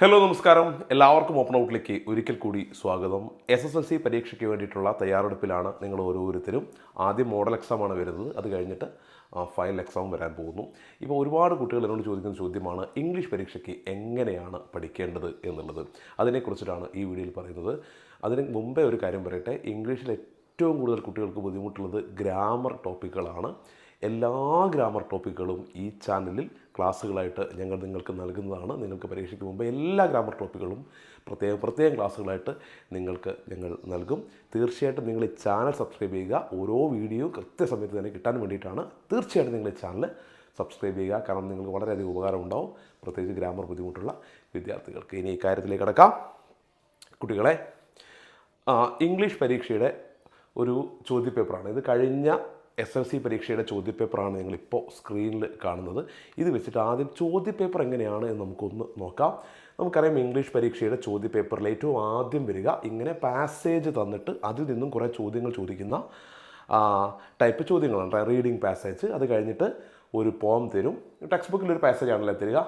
Hello നമസ്കാരം. എല്ലാവർക്കും open ഔട്ടിലേക്ക് ഒരിക്കൽ കൂടി സ്വാഗതം. എസ് എസ് എൽ സി പരീക്ഷയ്ക്ക് വേണ്ടിയിട്ടുള്ള തയ്യാറെടുപ്പിലാണ് നിങ്ങൾ ഓരോരുത്തരും. ആദ്യം മോഡൽ എക്സാമാണ് വരുന്നത്. അത് കഴിഞ്ഞിട്ട് ഫൈനൽ എക്സാം വരാൻ പോകുന്നു. ഇപ്പോൾ ഒരുപാട് കുട്ടികൾ എന്നോട് ചോദിക്കുന്ന ചോദ്യമാണ് ഇംഗ്ലീഷ് പരീക്ഷയ്ക്ക് എങ്ങനെയാണ് പഠിക്കേണ്ടത് എന്നുള്ളത്? അതിനെക്കുറിച്ചിട്ടാണ് ഈ വീഡിയോയിൽ പറയുന്നത്. അതിന് മുമ്പേ ഒരു കാര്യം പറയട്ടെ. ഇംഗ്ലീഷിൽ ഏറ്റവും കൂടുതൽ കുട്ടികൾക്ക് ബുദ്ധിമുട്ടുള്ളത് ഗ്രാമർ ടോപ്പിക്കുകളാണ് എല്ലാ ഗ്രാമർ ടോപ്പിക്കുകളും ഈ ചാനലിൽ ക്ലാസ്സുകളായിട്ട് ഞങ്ങൾ നിങ്ങൾക്ക് നൽകുന്നതാണ്. നിങ്ങൾക്ക് പരീക്ഷയ്ക്ക് മുമ്പ് എല്ലാ ഗ്രാമർ ടോപ്പിക്കുകളും പ്രത്യേകം പ്രത്യേകം ക്ലാസ്സുകളായിട്ട് നിങ്ങൾക്ക് ഞങ്ങൾ നൽകും. തീർച്ചയായിട്ടും നിങ്ങൾ ഈ ചാനൽ സബ്സ്ക്രൈബ് ചെയ്യുക. ഓരോ വീഡിയോയും കൃത്യസമയത്ത് തന്നെ കിട്ടാൻ വേണ്ടിയിട്ടാണ് തീർച്ചയായിട്ടും നിങ്ങൾ ഈ ചാനൽ സബ്സ്ക്രൈബ് ചെയ്യുക. കാരണം നിങ്ങൾക്ക് വളരെയധികം ഉപകാരം ഉണ്ടാവും. പ്രത്യേകിച്ച് ഗ്രാമർ ബുദ്ധിമുട്ടുള്ള വിദ്യാർത്ഥികൾക്ക്. ഇനി ഈ കാര്യത്തിലേക്ക് കടക്കാം. കുട്ടികളെ ഇംഗ്ലീഷ് പരീക്ഷയുടെ ഒരു ചോദ്യപേപ്പറാണ്. ഇത് കഴിഞ്ഞ എസ് എൽ സി പരീക്ഷയുടെ ചോദ്യപേപ്പറാണ് നിങ്ങളിപ്പോൾ സ്ക്രീനിൽ കാണുന്നത്. ഇത് വെച്ചിട്ട് ആദ്യം ചോദ്യപേപ്പർ എങ്ങനെയാണ് എന്ന് നമുക്കൊന്ന് നോക്കാം. നമുക്കറിയാം ഇംഗ്ലീഷ് പരീക്ഷയുടെ ചോദ്യപേപ്പറിൽ ഏറ്റവും ആദ്യം വരിക ഇങ്ങനെ പാസേജ് തന്നിട്ട് അതിൽ നിന്നും കുറേ ചോദ്യങ്ങൾ ചോദിക്കുന്ന ടൈപ്പ് ചോദ്യങ്ങളാണ് റീഡിങ് പാസേജ് അത് കഴിഞ്ഞിട്ട് ഒരു പോം തരും. ടെക്സ്റ്റ് ബുക്കിൽ ഒരു പാസേജ് ആണല്ലോ തരിക.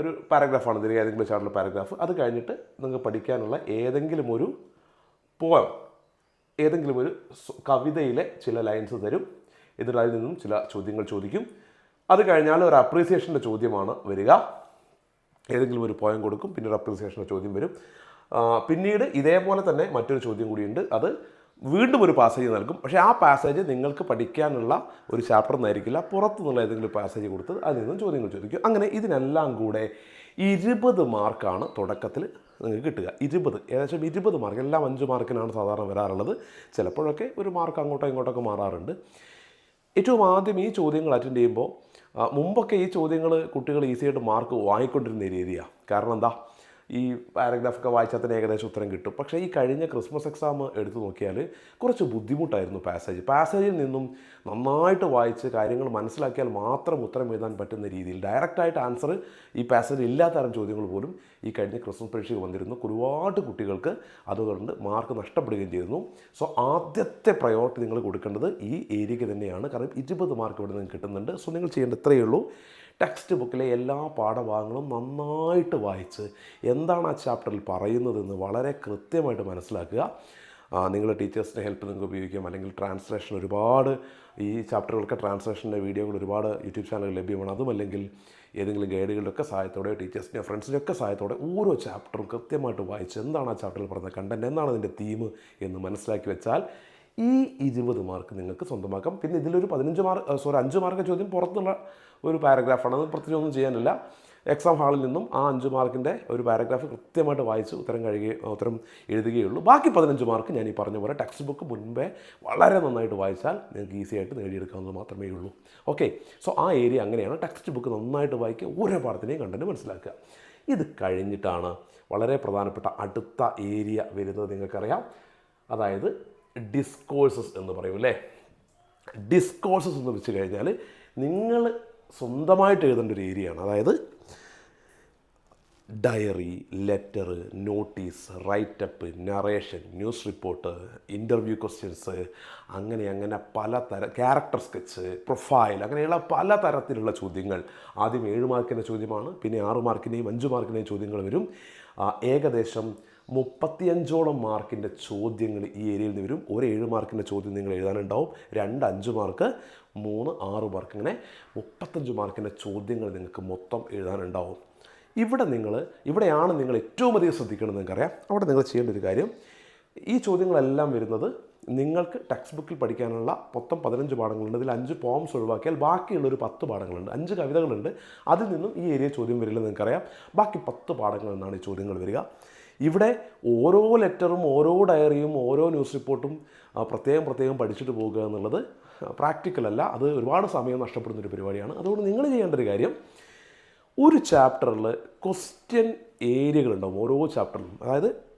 ഒരു പാരഗ്രാഫാണ് തരിക ഏതെങ്കിലും ചാർട്ടിൽ പാരഗ്രാഫ് അത് കഴിഞ്ഞിട്ട് നിങ്ങൾക്ക് പഠിക്കാനുള്ള ഏതെങ്കിലും ഒരു പോയം ഏതെങ്കിലും ഒരു കവിതയിലെ ചില ലൈൻസ് തരും. എന്നിട്ട് അതിൽ നിന്നും ചില ചോദ്യങ്ങൾ ചോദിക്കും. അത് കഴിഞ്ഞാൽ ഒരു അപ്രീസിയേഷന്റെ ചോദ്യമാണ് വരിക. ഏതെങ്കിലും ഒരു പോയം കൊടുക്കും പിന്നെ ഒരു അപ്രീസിയേഷന്റെ ചോദ്യം വരും. പിന്നീട് ഇതേപോലെ തന്നെ മറ്റൊരു ചോദ്യം കൂടിയുണ്ട്. അത് വീണ്ടും ഒരു പാസേജ് നൽകും. പക്ഷേ ആ പാസേജ് നിങ്ങൾക്ക് പഠിക്കാനുള്ള ഒരു ചാപ്റ്റർ എന്നായിരിക്കില്ല പുറത്തുനിന്നുള്ള ഏതെങ്കിലും പാസേജ് കൊടുത്ത് അതിൽ നിന്നും ചോദ്യങ്ങൾ ചോദിക്കും. അങ്ങനെ ഇതിനെല്ലാം കൂടെ ഇരുപത് മാർക്കാണ് തുടക്കത്തിൽ നിങ്ങൾക്ക് കിട്ടുക. ഇരുപത് ഏകദേശം ഇരുപത് മാർക്ക് എല്ലാം അഞ്ച് മാർക്കിനാണ് സാധാരണ വരാറുള്ളത്. ചിലപ്പോഴൊക്കെ ഒരു മാർക്ക് അങ്ങോട്ടോ ഇങ്ങോട്ടൊക്കെ മാറാറുണ്ട്. ഏറ്റവും ആദ്യം ഈ ചോദ്യങ്ങൾ അറ്റൻഡ് ചെയ്യുമ്പോൾ മുമ്പൊക്കെ ഈ ചോദ്യങ്ങൾ കുട്ടികൾ ഈസിയായിട്ട് മാർക്ക് വാങ്ങിക്കൊണ്ടിരുന്ന രീതിയാണ് കാരണം എന്താ? ഈ പാരഗ്രാഫൊക്കെ വായിച്ചാൽ തന്നെ ഏകദേശം ഉത്തരം കിട്ടും. പക്ഷേ ഈ കഴിഞ്ഞ ക്രിസ്മസ് എക്സാം എടുത്തു നോക്കിയാൽ കുറച്ച് ബുദ്ധിമുട്ടായിരുന്നു പാസേജ് പാസേജിൽ നിന്നും നന്നായിട്ട് വായിച്ച് കാര്യങ്ങൾ മനസ്സിലാക്കിയാൽ മാത്രം ഉത്തരം എഴുതാൻ പറ്റുന്ന രീതിയിൽ ഡയറക്റ്റായിട്ട് ആൻസർ ഈ പാസേജ് ഇല്ലാത്ത തരം ചോദ്യങ്ങൾ പോലും ഈ കഴിഞ്ഞ ക്രിസ്മസ് പരീക്ഷയ്ക്ക് വന്നിരുന്നു. ഒരുപാട് കുട്ടികൾക്ക് അതുകൊണ്ട് മാർക്ക് നഷ്ടപ്പെടുകയും ചെയ്തിരുന്നു. സോ ആദ്യത്തെ പ്രയോറിറ്റി നിങ്ങൾ കൊടുക്കേണ്ടത് ഈ ഏരിയയ്ക്ക് തന്നെയാണ്. കാരണം ഇരുപത് മാർക്ക് ഇവിടെ നിന്ന് കിട്ടുന്നുണ്ട്. സോ നിങ്ങൾ ചെയ്യേണ്ടത് ഇത്രയേ ഉള്ളൂ. ടെക്സ്റ്റ് ബുക്കിലെ എല്ലാ പാഠഭാഗങ്ങളും നന്നായിട്ട് വായിച്ച് എന്താണ് ആ ചാപ്റ്ററിൽ പറയുന്നതെന്ന് വളരെ കൃത്യമായിട്ട് മനസ്സിലാക്കുക. നിങ്ങളുടെ ടീച്ചേഴ്സിന്റെ ഹെൽപ്പ് നിങ്ങൾക്ക് ഉപയോഗിക്കാം. അല്ലെങ്കിൽ ട്രാൻസ്ലേഷൻ ഒരുപാട് ഈ ചാപ്റ്ററുകൾക്ക് ട്രാൻസ്ലേഷന്റെ വീഡിയോകൾ ഒരുപാട് യൂട്യൂബ് ചാനലുകൾ ലഭ്യമാണ്. അതുമല്ലെങ്കിൽ ഏതെങ്കിലും ഗൈഡുകളുടെയൊക്കെ സഹായത്തോടെ ടീച്ചേഴ്സിന്റെ ഫ്രണ്ട്സിന്റെ ഒക്കെ സഹായത്തോടെ ഓരോ ചാപ്റ്ററും കൃത്യമായിട്ട് വായിച്ച് എന്താണ് ആ ചാപ്റ്ററിൽ പറഞ്ഞ കണ്ടന്റ് എന്താണ് അതിന്റെ തീം എന്ന് മനസ്സിലാക്കി വെച്ചാൽ ഈ ഇരുപത് മാർക്ക് നിങ്ങൾക്ക് സ്വന്തമാക്കാം. പിന്നെ ഇതിലൊരു പതിനഞ്ച് മാർക്ക് സോറി അഞ്ച് മാർക്ക് ചോദ്യം പുറത്തുള്ള ഒരു പാരഗ്രാഫാണ് അത് പ്രത്യേകിച്ച് ഒന്നും ചെയ്യാനില്ല എക്സാം ഹാളിൽ നിന്നും ആ അഞ്ച് മാർക്കിന്റെ ഒരു പാരഗ്രാഫ് കൃത്യമായിട്ട് വായിച്ച് ഉത്തരം കഴിയുകയും ഉത്തരം എഴുതുകയുള്ളൂ. ബാക്കി പതിനഞ്ച് മാർക്ക് ഞാൻ ഈ പറഞ്ഞ പോലെ ടെക്സ്റ്റ് ബുക്ക് മുൻപേ വളരെ നന്നായിട്ട് വായിച്ചാൽ നിങ്ങൾക്ക് ഈസി ആയിട്ട് നേടിയെടുക്കാവുന്നത് മാത്രമേ ഉള്ളൂ. ഓക്കെ സോ ആ ഏരിയ അങ്ങനെയാണ് ടെക്സ്റ്റ് ബുക്ക് നന്നായിട്ട് വായിക്കുക ഓരോ പാഠത്തിനെയും കണ്ടന്റ് മനസ്സിലാക്കുക. ഇത് കഴിഞ്ഞിട്ടാണ് വളരെ പ്രധാനപ്പെട്ട അടുത്ത ഏരിയ വരുന്നത് നിങ്ങൾക്കറിയാം. അതായത് ഡിസ്കോഴ്സസ് എന്ന് പറയും അല്ലേ? ഡിസ്കോഴ്സസ് എന്ന് വെച്ച് കഴിഞ്ഞാൽ നിങ്ങൾ സ്വന്തമായിട്ട് എഴുതേണ്ട ഒരു ഏരിയയാണ് അതായത് diary letter notice writeup narration news report interview questions അങ്ങനെ അങ്ങനെ പല തര ക്യാരക്ടർ സ്കെച്ച് പ്രൊഫൈൽ അങ്ങനെയുള്ള പല തരത്തിലുള്ള ചോദ്യങ്ങൾ. ആദ്യം ഏഴ് മാർക്കിന്റെ ചോദ്യമാണ് പിന്നെ ആറ് മാർക്കിന്റെയും അഞ്ച് മാർക്കിന്റെയും ചോദ്യങ്ങൾ വരും. ഏകദേശം മുപ്പത്തിയഞ്ചോളം മാർക്കിന്റെ ചോദ്യങ്ങൾ ഈ ഏരിയയിൽ നിന്ന് വരും. ഒരു ഏഴ് മാർക്കിന്റെ ചോദ്യം നിങ്ങൾ എഴുതാനുണ്ടാവും. രണ്ട് അഞ്ച് മാർക്ക് മൂന്ന് ആറ് മാർക്ക് ഇങ്ങനെ മുപ്പത്തഞ്ച് മാർക്കിന്റെ ചോദ്യങ്ങൾ നിങ്ങൾക്ക് മൊത്തം എഴുതാനുണ്ടാവും. ഇവിടെ നിങ്ങൾ ഇവിടെയാണ് നിങ്ങൾ ഏറ്റവും അധികം ശ്രദ്ധിക്കേണ്ടത് നിങ്ങൾക്കറിയാം. അവിടെ നിങ്ങൾ ചെയ്യേണ്ട ഒരു കാര്യം ഈ ചോദ്യങ്ങളെല്ലാം വരുന്നത് നിങ്ങൾക്ക് ടെക്സ്റ്റ് ബുക്കിൽ പഠിക്കാനുള്ള മൊത്തം പതിനഞ്ച് പാഠങ്ങളുണ്ട്. ഇതിൽ അഞ്ച് പോംസ് ഒഴിവാക്കിയാൽ ബാക്കിയുള്ള ഒരു പത്ത് പാഠങ്ങളുണ്ട്. അഞ്ച് കവിതകളുണ്ട്. അതിൽ നിന്നും ഈ ഏരിയ ചോദ്യം വരില്ല നിങ്ങൾക്കറിയാം. ബാക്കി പത്ത് പാഠങ്ങളിൽ നിന്നാണ് ഈ ചോദ്യങ്ങൾ വരിക. ഇവിടെ ഓരോ ലെറ്ററും ഓരോ ഡയറിയും ഓരോ ന്യൂസ് റിപ്പോർട്ടും പ്രത്യേകം പ്രത്യേകം പഠിച്ചിട്ട് പോകുക എന്നുള്ളത് പ്രാക്ടിക്കൽ അല്ല. അത് ഒരുപാട് സമയം നഷ്ടപ്പെടുന്നൊരു പരിപാടിയാണ്. അതുകൊണ്ട് നിങ്ങൾ ചെയ്യേണ്ട ഒരു കാര്യം ഒരു ചാപ്റ്ററിൽ ക്വസ്റ്റ്യൻ ഏരിയകളുണ്ടാവും ഓരോ ചാപ്റ്ററിലും. അതായത്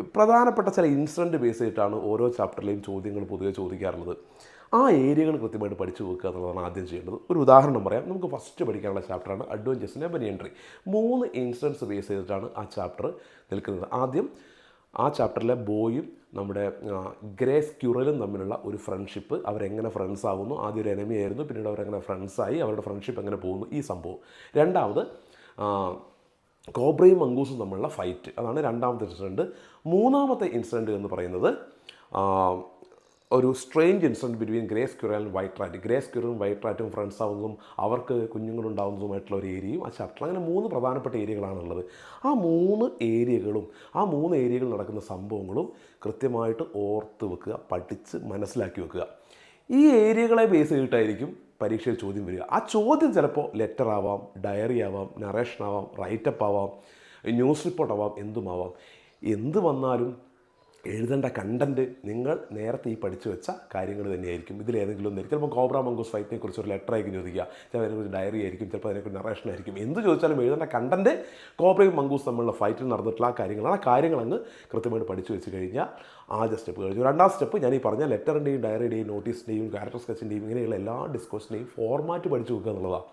പ്രധാനപ്പെട്ട ചില ഇൻസിഡന്റ് ബേസ് ചെയ്തിട്ടാണ് ഓരോ ചാപ്റ്ററിലെയും ചോദ്യങ്ങൾ പൊതുവെ ചോദിക്കാറുള്ളത്. ആ ഏരിയകൾ കൃത്യമായിട്ട് പഠിച്ചു വെക്കുക എന്നുള്ളതാണ് ആദ്യം ചെയ്യേണ്ടത്. ഒരു ഉദാഹരണം പറയാം. നമുക്ക് ഫസ്റ്റ് പഠിക്കാനുള്ള ചാപ്റ്ററാണ് അഡ്വഞ്ചേഴ്സിന്റെ ബനിയൻട്രി മൂന്ന് ഇൻസിഡൻസ് ബേസ് ചെയ്തിട്ടാണ് ആ ചാപ്റ്റർ നിൽക്കുന്നത്. ആദ്യം ആ ചാപ്റ്ററിലെ ബോയും നമ്മുടെ ഗ്രേസ് ക്യൂറലും തമ്മിലുള്ള ഒരു ഫ്രണ്ട്ഷിപ്പ് അവരെങ്ങനെ ഫ്രണ്ട്സ് ആകുന്നു ആദ്യം ഒരു എനമി ആയിരുന്നു. പിന്നീട് അവരെങ്ങനെ ഫ്രണ്ട്സായി അവരുടെ ഫ്രണ്ട്ഷിപ്പ് എങ്ങനെ പോകുന്നു? ഈ സംഭവം. രണ്ടാമത് കോബ്രയും മങ്കൂസും തമ്മിലുള്ള ഫൈറ്റ് അതാണ് രണ്ടാമത്തെ ഇൻസിഡന്റ് മൂന്നാമത്തെ ഇൻസിഡന്റ് എന്ന് പറയുന്നത് ഒരു strange incident between grey squirrel and white rat grey ക്യൂറും white റാറ്റും ഫ്രണ്ട്സ് ആവുന്നതും അവർക്ക് കുഞ്ഞുങ്ങളുണ്ടാവുന്നതുമായിട്ടുള്ള ഒരു ഏരിയയും ആ ചാപ്റ്റർ അങ്ങനെ മൂന്ന് പ്രധാനപ്പെട്ട ഏരിയകളാണുള്ളത് ആ മൂന്ന് ഏരിയകളും ആ മൂന്ന് ഏരിയകളിൽ നടക്കുന്ന സംഭവങ്ങളും കൃത്യമായിട്ട് ഓർത്ത് വെക്കുക പഠിച്ച് മനസ്സിലാക്കി വെക്കുക. ഈ ഏരിയകളെ ബേസ് ചെയ്തിട്ടായിരിക്കും പരീക്ഷയിൽ ചോദ്യം വരിക. ആ ചോദ്യം ചിലപ്പോൾ ലെറ്റർ ആവാം ഡയറി ആവാം നറേഷൻ ആവാം റൈറ്റപ്പ് ആവാം ന്യൂസ് റിപ്പോർട്ട് ആവാം എന്തുമാവാം. എന്ത് വന്നാലും എഴുതേണ്ട കണ്ടന്റ് നിങ്ങൾ നേരത്തെ ഈ പഠിച്ചു വെച്ച കാര്യങ്ങൾ തന്നെയായിരിക്കും. ഇതിലേതെങ്കിലും ഒന്നായിരിക്കും ചിലപ്പോൾ കോബ്ര മംഗൂസ് ഫൈറ്റിനെ കുറിച്ച് ഒരു ലെറ്റർ ആയിരിക്കും ചോദിക്കുക. ചിലപ്പോൾ അതിനെക്കുറിച്ച് ഡയറി ആയിരിക്കും ചിലപ്പോൾ അതിനെക്കുറിച്ച് നറേഷൻ ആയിരിക്കും. എന്ത് ചോദിച്ചാലും എഴുതേണ്ട കണ്ടന്റ് കോബ്രയും മംഗൂസ് തമ്മിലുള്ള ഫൈറ്റിൽ നടന്നിട്ടുള്ള ആ കാര്യങ്ങളാണ്. ആ കാര്യങ്ങൾ അങ്ങ് കൃത്യമായിട്ട് പഠിച്ചു വെച്ച് കഴിഞ്ഞാൽ ആദ്യ സ്റ്റെപ്പ് കഴിഞ്ഞു. രണ്ടാം സ്റ്റെപ്പ് ഞാൻ ഈ പറഞ്ഞ ലെറ്ററിന്റെയും ഡയറിയുടെയും നോട്ടീസിന്റെയും ക്യാരക്ടർ സ്കെച്ചിന്റെയും ഇങ്ങനെയുള്ള എല്ലാ ഡിസ്കോഷന്റെയും ഫോർമാറ്റ് പഠിച്ചു വെക്കുക എന്നുള്ളതാണ്.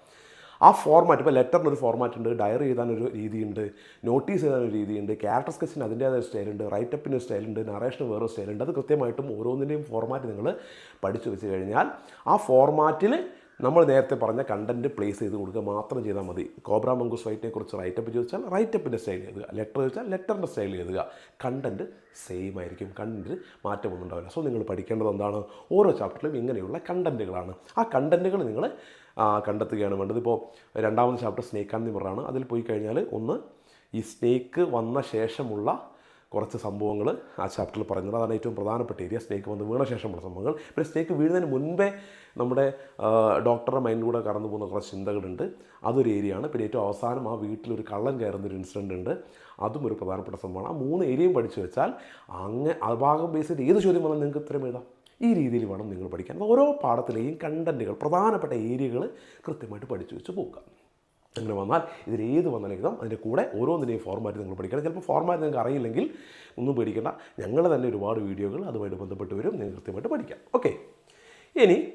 ആ ഫോർമാറ്റ് ഇപ്പോൾ ലെറ്ററിന് ഒരു ഫോർമാറ്റ് ഉണ്ട് ഡയറി എഴുതാനൊരു രീതിയുണ്ട് നോട്ടീസ് എഴുതാനൊരു രീതിയുണ്ട് ക്യാരക്ടർ സ്കെച്ചിന് അതിന്റേതായ സ്റ്റൈലുണ്ട് റൈറ്റപ്പിന് സ്റ്റൈലുണ്ട് നറേഷന് വേറെ സ്റ്റൈലുണ്ട് അത് കൃത്യമായിട്ടും ഓരോന്നിന്റെയും ഫോർമാറ്റ് നിങ്ങൾ പഠിച്ചു വെച്ച് കഴിഞ്ഞാൽ ആ ഫോർമാറ്റിൽ നമ്മൾ നേരത്തെ പറഞ്ഞ കണ്ടന്റ് പ്ലേസ് ചെയ്ത് കൊടുക്കുക മാത്രം ചെയ്താൽ മതി. കോബ്ര മംഗൂസ് റൈറ്റിനെ കുറിച്ച് റൈറ്റപ്പ് ചോദിച്ചാൽ റൈറ്റപ്പിന്റെ സ്റ്റൈൽ എഴുതുക. ലെറ്റർ ചോദിച്ചാൽ ലെറ്ററിന്റെ സ്റ്റൈൽ എഴുതുക. കണ്ടന്റ് സെയിം ആയിരിക്കും. കണ്ടന്റ് മാറ്റമൊന്നും ഉണ്ടാവില്ല. സോ നിങ്ങൾ പഠിക്കേണ്ടത് എന്താണ്? ഓരോ ചാപ്റ്ററിലും ഇങ്ങനെയുള്ള കണ്ടന്റുകളാണ് ആ കണ്ടന്റുകൾ നിങ്ങൾ കണ്ടെത്തുകയാണ് വേണ്ടത്. ഇപ്പോൾ രണ്ടാമത്തെ ചാപ്റ്റർ സ്നേക്ക് ആൻഡ് നിമറാണ് അതിൽ പോയി കഴിഞ്ഞാൽ ഒന്ന് ഈ സ്നേക്ക് വന്ന ശേഷമുള്ള കുറച്ച് സംഭവങ്ങൾ ആ ചാപ്റ്ററിൽ പറയുന്നത് അതാണ് ഏറ്റവും പ്രധാനപ്പെട്ട ഏരിയ സ്നേക്ക് വന്ന് വീണ ശേഷമുള്ള സംഭവങ്ങൾ. പിന്നെ സ്നേക്ക് വീഴുന്നതിന് മുൻപേ നമ്മുടെ ഡോക്ടറുടെ ഡോക്ടറുടെ മൈൻഡിലൂടെ കടന്നു പോകുന്ന കുറച്ച് ചിന്തകളുണ്ട്. അതൊരു ഏരിയയാണ് പിന്നെ ഏറ്റവും അവസാനം ആ വീട്ടിലൊരു കള്ളൻ കയറുന്ന ഒരു ഇൻസിഡന്റ് ഉണ്ട്. അതും ഒരു പ്രധാനപ്പെട്ട സംഭവമാണ്. ആ മൂന്ന് ഏരിയയും പഠിച്ചു വെച്ചാൽ അങ്ങ് ആ ഭാഗം ബേസ് ചെയ്ത് ഏത് ചോദ്യം വന്നാൽ നിങ്ങൾക്ക് ഉത്തരം എഴുതാം. ഈ രീതിയിൽ വേണം നിങ്ങൾ പഠിക്കാൻ. ഓരോ പാഠത്തിലെയും കണ്ടന്റുകൾ പ്രധാനപ്പെട്ട ഏരിയകൾ കൃത്യമായിട്ട് പഠിച്ചു വെച്ച് പോകുക അങ്ങനെ വന്നാൽ ഇതിൽ ഏത് വന്നാലും എഴുതാം. അതിന്റെ കൂടെ ഓരോന്നിന്റെയും ഫോർമാറ്റ് നിങ്ങൾ പഠിക്കണം. ചിലപ്പോൾ ഫോർമാറ്റ് നിങ്ങൾക്ക് അറിയില്ലെങ്കിൽ ഒന്നും പേടിക്കേണ്ട. ഞങ്ങൾ തന്നെ ഒരുപാട് വീഡിയോകൾ അതുമായിട്ട് ബന്ധപ്പെട്ട് വരും. നിങ്ങൾ കൃത്യമായിട്ട് പഠിക്കാം. ഓക്കെ ഇനി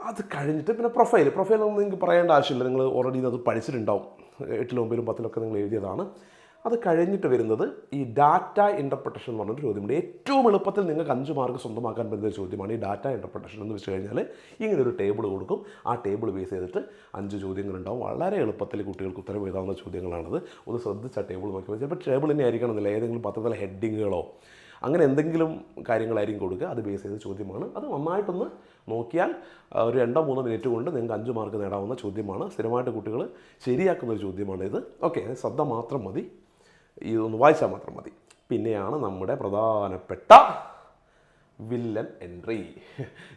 അത് കഴിഞ്ഞിട്ട് പിന്നെ പ്രൊഫൈൽ പ്രൊഫൈൽ ഒന്നും നിങ്ങൾക്ക് പറയേണ്ട ആവശ്യമില്ല. നിങ്ങൾ ഓൾറെഡി അത് പഠിച്ചിട്ടുണ്ടാവും. എട്ടിലും ഒമ്പതിലും പത്തിലൊക്കെ നിങ്ങൾ എഴുതിയതാണ്. അത് കഴിഞ്ഞിട്ട് വരുന്നത് ഈ ഡാറ്റ ഇന്റർപ്രിട്ടേഷൻ എന്ന് പറഞ്ഞൊരു ചോദ്യമുണ്ട് ഏറ്റവും എളുപ്പത്തിൽ നിങ്ങൾക്ക് അഞ്ച് മാർക്ക് സ്വന്തമാക്കാൻ പറ്റുന്ന ഒരു ചോദ്യമാണ് ഈ ഡാറ്റ ഇന്റർപ്രിട്ടേഷൻ എന്ന് വെച്ച് കഴിഞ്ഞാൽ ഇങ്ങനെ ഒരു ടേബിൾ കൊടുക്കും. ആ ടേബിൾ ബേസ് ചെയ്തിട്ട് അഞ്ച് ചോദ്യങ്ങളുണ്ടാവും വളരെ എളുപ്പത്തിൽ കുട്ടികൾക്ക് ഉത്തരം എഴുതാവുന്ന ചോദ്യങ്ങളാണത്. ഒന്ന് ശ്രദ്ധിച്ച ടേബിൾ നോക്കിയാൽ ചിലപ്പോൾ ടേബിൾ തന്നെ ആയിരിക്കണമെന്നില്ല ഏതെങ്കിലും പത്രത്തിലെ ഹെഡിങ്ങുകളോ അങ്ങനെ എന്തെങ്കിലും കാര്യങ്ങളായിരിക്കും കൊടുക്കുക. അത് ബേസ് ചെയ്ത ചോദ്യമാണ്. അത് നന്നായിട്ടൊന്ന് നോക്കിയാൽ ഒരു രണ്ടോ മൂന്നോ മിനിറ്റ് കൊണ്ട് നിങ്ങൾക്ക് അഞ്ച് മാർക്ക് നേടാവുന്ന ചോദ്യമാണ്. സ്ഥിരമായിട്ട് കുട്ടികൾ ശരിയാക്കുന്ന ഒരു ചോദ്യമാണ് ഇത് ഓക്കെ ശ്രദ്ധ മാത്രം മതി. ഇതൊന്ന് വായിച്ചാൽ മാത്രം മതി. പിന്നെയാണ് നമ്മുടെ പ്രധാനപ്പെട്ട വില്ലൻ എൻട്രി.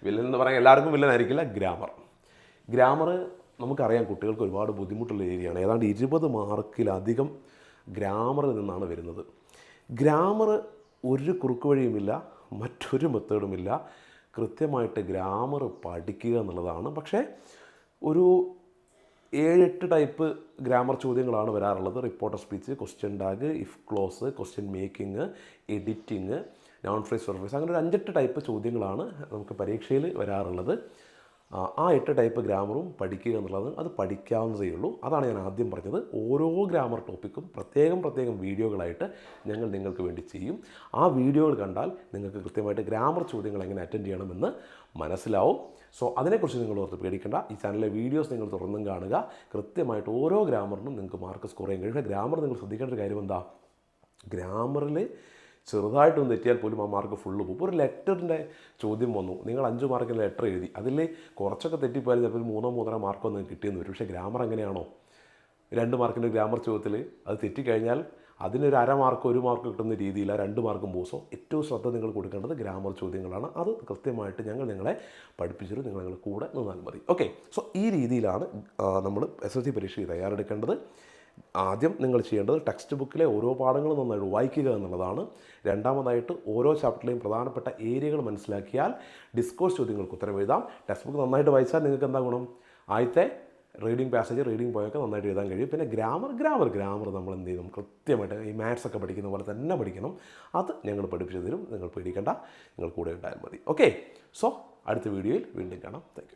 വില്ലൻ എന്ന് പറയാൻ എല്ലാവർക്കും വില്ലൻ ആയിരിക്കില്ല ഗ്രാമർ. ഗ്രാമർ നമുക്കറിയാം കുട്ടികൾക്ക് ഒരുപാട് ബുദ്ധിമുട്ടുള്ള ഏരിയയാണ്. ഏതാണ്ട് ഇരുപത് മാർക്കിലധികം ഗ്രാമറിൽ നിന്നാണ് വരുന്നത്. ഗ്രാമർ ഒരു കുറുക്ക് വഴിയുമില്ല മറ്റൊരു മെത്തേഡുമില്ല. കൃത്യമായിട്ട് ഗ്രാമർ പഠിക്കുക എന്നുള്ളതാണ്. പക്ഷേ ഒരു ഏഴെട്ട് ടൈപ്പ് ഗ്രാമർ ചോദ്യങ്ങളാണ് വരാറുള്ളത്. Reported speech question tag if clause question making editing noun phrase surface അങ്ങനെ ഒരു അഞ്ചെട്ട് ടൈപ്പ് ചോദ്യങ്ങളാണ് നമുക്ക് പരീക്ഷയിൽ വരാറുള്ളത്. ആ, എട്ട് ടൈപ്പ് ഗ്രാമറും പഠിക്കുക എന്നുള്ളത് അത് പഠിക്കാവുന്നതേ ഉള്ളൂ. അതാണ് ഞാൻ ആദ്യം പറഞ്ഞത്. ഓരോ ഗ്രാമർ ടോപ്പിക്കും പ്രത്യേകം പ്രത്യേകം വീഡിയോകളായിട്ട് ഞങ്ങൾ നിങ്ങൾക്ക് വേണ്ടി ചെയ്യും. ആ വീഡിയോകൾ കണ്ടാൽ നിങ്ങൾക്ക് കൃത്യമായിട്ട് ഗ്രാമർ ചോദ്യങ്ങൾ എങ്ങനെ അറ്റൻഡ് ചെയ്യണമെന്ന് മനസ്സിലാവും. സോ അതിനെക്കുറിച്ച് നിങ്ങൾ ഓർത്ത് പേടിക്കേണ്ട. ഈ ചാനലിലെ വീഡിയോസ് നിങ്ങൾ തുറന്നും കാണുക. കൃത്യമായിട്ട് ഓരോ ഗ്രാമറിനും നിങ്ങൾക്ക് മാർക്ക് സ്കോർ ചെയ്യാൻ കഴിയും ഗ്രാമർ നിങ്ങൾ ശ്രദ്ധിക്കേണ്ട ഒരു കാര്യം എന്താ? ഗ്രാമറിൽ ചെറുതായിട്ടൊന്ന് തെറ്റിയാൽ പോലും ആ മാർക്ക് ഫുള്ള് പോകും. ഒരു ലെറ്ററിന്റെ ചോദ്യം വന്നു. നിങ്ങൾ അഞ്ച് മാർക്കിന്റെ ലെറ്റർ എഴുതി. അതിൽ കുറച്ചൊക്കെ തെറ്റിപ്പോയാൽ ചിലപ്പോൾ മൂന്നോ മൂന്നര മാർക്കോ ഒന്നും കിട്ടിയെന്ന് വരും. പക്ഷേ ഗ്രാമർ എങ്ങനെയാണോ? രണ്ട് മാർക്കിന്റെ ഗ്രാമർ ചോദ്യത്തിൽ അത് തെറ്റിക്കഴിഞ്ഞാൽ അതിനൊരു അര മാർക്ക് ഒരു മാർക്ക് കിട്ടുന്ന രീതിയിൽ ആ രണ്ട് മാർക്കും പോസോ ഏറ്റവും ശ്രദ്ധ നിങ്ങൾ കൊടുക്കേണ്ടത് ഗ്രാമർ ചോദ്യങ്ങളാണ്. അത് കൃത്യമായിട്ട് ഞങ്ങൾ നിങ്ങളെ പഠിപ്പിച്ചിട്ട് നിങ്ങൾ നിങ്ങളുടെ കൂടെ നിന്നാൽ മതി. ഓക്കെ. സോ ഈ രീതിയിലാണ് നമ്മൾ എസ് എസ് സി പരീക്ഷയ്ക്ക് തയ്യാറെടുക്കേണ്ടത്. ആദ്യം നിങ്ങൾ ചെയ്യേണ്ടത് ടെക്സ്റ്റ് ബുക്കിലെ ഓരോ പാഠങ്ങളും നന്നായിട്ട് വായിക്കുക എന്നുള്ളതാണ്. രണ്ടാമതായിട്ട് ഓരോ ചാപ്റ്ററിലെയും പ്രധാനപ്പെട്ട ഏരിയകൾ മനസ്സിലാക്കിയാൽ ഡിസ്കോഴ്സ് ചോദ്യങ്ങൾക്ക് ഉത്തരം എഴുതാം. ടെക്സ്റ്റ് ബുക്ക് നന്നായിട്ട് വായിച്ചാൽ നിങ്ങൾക്ക് എന്താ ഗുണം? ആദ്യത്തെ റീഡിംഗ് പാസേജ് റീഡിംഗ് പോയൊക്കെ നന്നായിട്ട് എഴുതാൻ കഴിയും. പിന്നെ ഗ്രാമർ ഗ്രാമർ ഗ്രാമർ നമ്മൾ എന്ത് ചെയ്യും? കൃത്യമായിട്ട് ഈ മാത്സ് ഒക്കെ പഠിക്കുന്ന പോലെ തന്നെ പഠിക്കണം. അത് ഞങ്ങൾ പഠിപ്പിച്ചു തരും. നിങ്ങൾ പേടിക്കേണ്ട. നിങ്ങൾ കൂടെ ഉണ്ടായാൽ മതി. ഓക്കെ. സോ അടുത്ത വീഡിയോയിൽ വീണ്ടും കാണാം. താങ്ക്